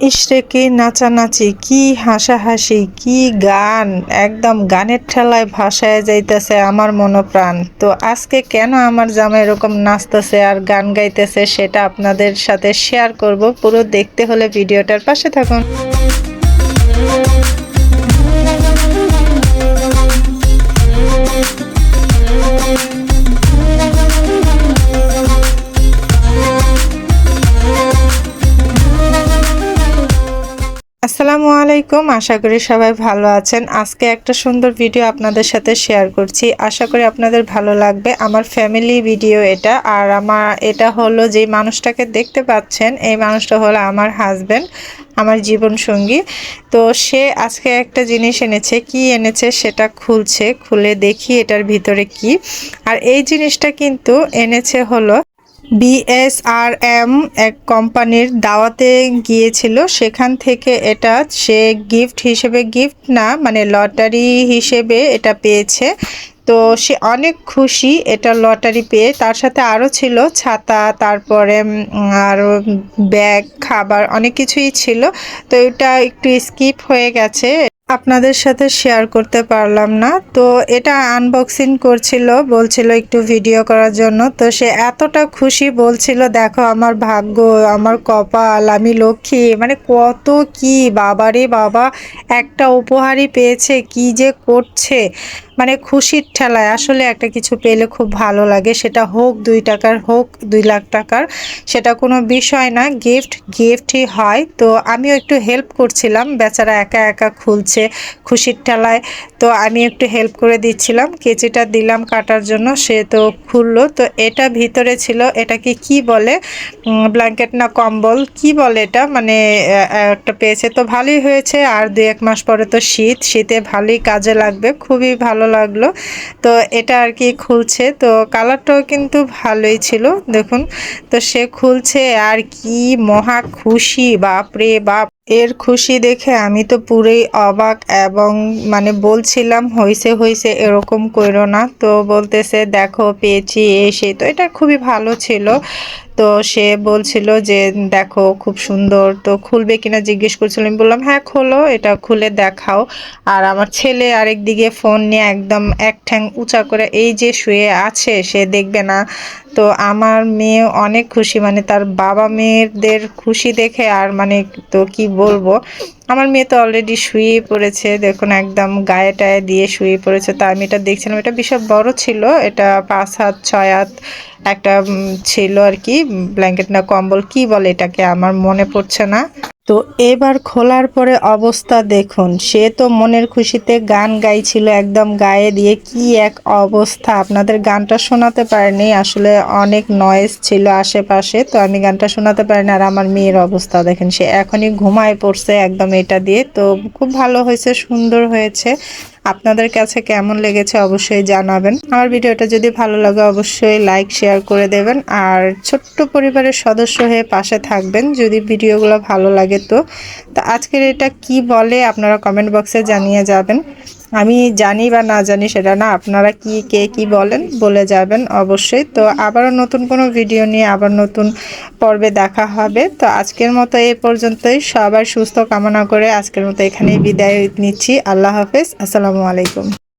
ইসরে কি নাচানাচি, কি হাসাহাসি, কি গান। একদম গানের ঠেলায় ভাসায় যাইতেছে আমার মনোপ্রাণ। তো আজকে কেন আমার জামা এরকম নাচতেছে আর গান গাইতেছে সেটা আপনাদের সাথে শেয়ার করব। পুরো দেখতে হলে ভিডিওটার পাশে থাকুন। আসসালামু আলাইকুম। আশা করি সবাই ভালো আছেন। আজকে একটা সুন্দর ভিডিও আপনাদের সাথে শেয়ার করছি। আশা করি আপনাদের ভালো লাগবে। আমার ফ্যামিলি ভিডিও এটা। আর আমার, এটা হলো যে মানুষটাকে দেখতে পাচ্ছেন, এই মানুষটা হলো আমার হাজব্যান্ড আমার জীবন সঙ্গী তো সে আজকে একটা জিনিস এনেছে। কি এনেছে সেটা খুলছে, খুলে দেখি এটার ভিতরে কি। আর এই জিনিসটা কিন্তু এনেছে হলো বিএসআরএম এক কোম্পানির দাওয়াতে গিয়েছিল। সেখান থেকে এটা সে গিফট হিসেবে, গিফট না মানে লটারি হিসেবে এটা পেয়েছে। তো সে অনেক খুশি এটা লটারি পেয়ে। তার সাথে আরও ছিল ছাতা, তারপরে আরও ব্যাগ, খাবার অনেক কিছুই ছিল। তো এটা একটু স্কিপ হয়ে গেছে। আপনাদের সাথে শেয়ার করতে পারলাম না। তো এটা আনবক্সিং করছিল, বলছিল একটু ভিডিও করার জন্য। তো সে এতটা খুশি বলছিল, দেখো আমার ভাগ্য, আমার কপাল, আমি লক্ষ্মী মানে কত কি, বাবারে বাবা, একটা উপহারই পেয়েছে, কি যে করছে। মানে খুশির ঠেলায় আসলে একটা কিছু পেলে খুব ভালো লাগে। সেটা হোক দুই টাকার, হোক দুই লাখ টাকার, সেটা কোনো বিষয় না। গিফট গিফটই হয়। তো আমিও একটু হেল্প করছিলাম। বেচারা একা একা খুলছে খুশির ঠেলায়। তো আমি একটু হেল্প করে দিচ্ছিলাম। কেচিটা দিলাম কাটার জন্য। সে তো খুললো। তো এটা ভিতরে ছিল, এটাকে কি বলে? ব্ল্যাঙ্কেট না কম্বল? কি বলে এটা? মানে একটা পেয়েছে। তো ভালোই হয়েছে। আর দু এক মাস পরে তো শীত। শীতে ভালোই কাজে লাগবে। খুবই ভালো লাগল। তো এটা আর কি খুলছে। তো কালারটাও কিন্তু ভালোই ছিল, দেখুন। তো সে খুলছে আর কি মহা খুশি, বাপরে বাপ। এর খুশি দেখে আমি তো পুরোই অবাক এবং মানে বলছিলাম, হইছে হইছে, এরকম করো না। তো বলতেছে, দেখো, পেয়েছি, এসে। তো এটা খুবই ভালো ছিল। তো সে বলছিল যে, দেখো, খুব সুন্দর। তো খুলবে কিনা জিজ্ঞেস করছিল। আমি বললাম হ্যাঁ খোলো, এটা খুলে দেখাও। আর আমার ছেলে আরেক দিকে ফোন নিয়ে একদম এক ঠ্যাং উঁচা করে, এই যে শুয়ে আছে, সে দেখবে না। তো আমার মেয়ে অনেক খুশি মানে তার বাবা মেয়েদের খুশি দেখে আর মানে তো কি বলব? আমার মেয়ে তো অলরেডি শুয়ে পড়েছে, দেখুন একদম গায়ে টায়ে দিয়ে শুয়ে পড়েছে। তা আমি এটা দেখছিলাম, এটা বিশাল বড় ছিল, এটা পাঁচ হাত, ছয় হাত একটা ছিল আর কি ব্ল্যাঙ্কেট না কম্বল, কি বলে এটাকে? আমার মনে পড়ছে না। তো এবার খোলার পরে অবস্থা দেখুন। সে তো মনের খুশিতে গান গাইছিল একদম গায়ে দিয়ে। কি এক অবস্থা। আপনাদের গানটা শোনাতে পারেনি। আসলে অনেক নয়েজ ছিল আশেপাশে, তো আমি গানটা শোনাতে পারিনি। আর আমার মেয়ের অবস্থা দেখেন, সে এখনই ঘুমায় পড়ছে একদম এটা দিয়ে। তো খুব ভালো হয়েছে, সুন্দর হয়েছে। আপনাদের কাছে কেমন লেগেছে অবশ্যই জানাবেন। আমার ভিডিওটা যদি ভালো লাগে অবশ্যই লাইক শেয়ার করে দেবেন। আর ছোট্ট পরিবারের সদস্য হয়ে পাশে থাকবেন যদি ভিডিওগুলো ভালো লাগে তো। তা আজকের এটা কি বলে আপনারা কমেন্ট বক্সে জানিয়ে যাবেন। আমি জানি বা না জানি সেটা না, আপনারা কি, কে কি বলেন, বলে যাবেন অবশ্যই। তো আবারও নতুন কোনো ভিডিও নিয়ে আবার নতুন পর্বে দেখা হবে। তো আজকের মতো এই পর্যন্তই। সবাই সুস্থ কামনা করে আজকের মতো এখানেই বিদায় নিচ্ছি। আল্লাহ হাফেজ। আসসালামু আলাইকুম।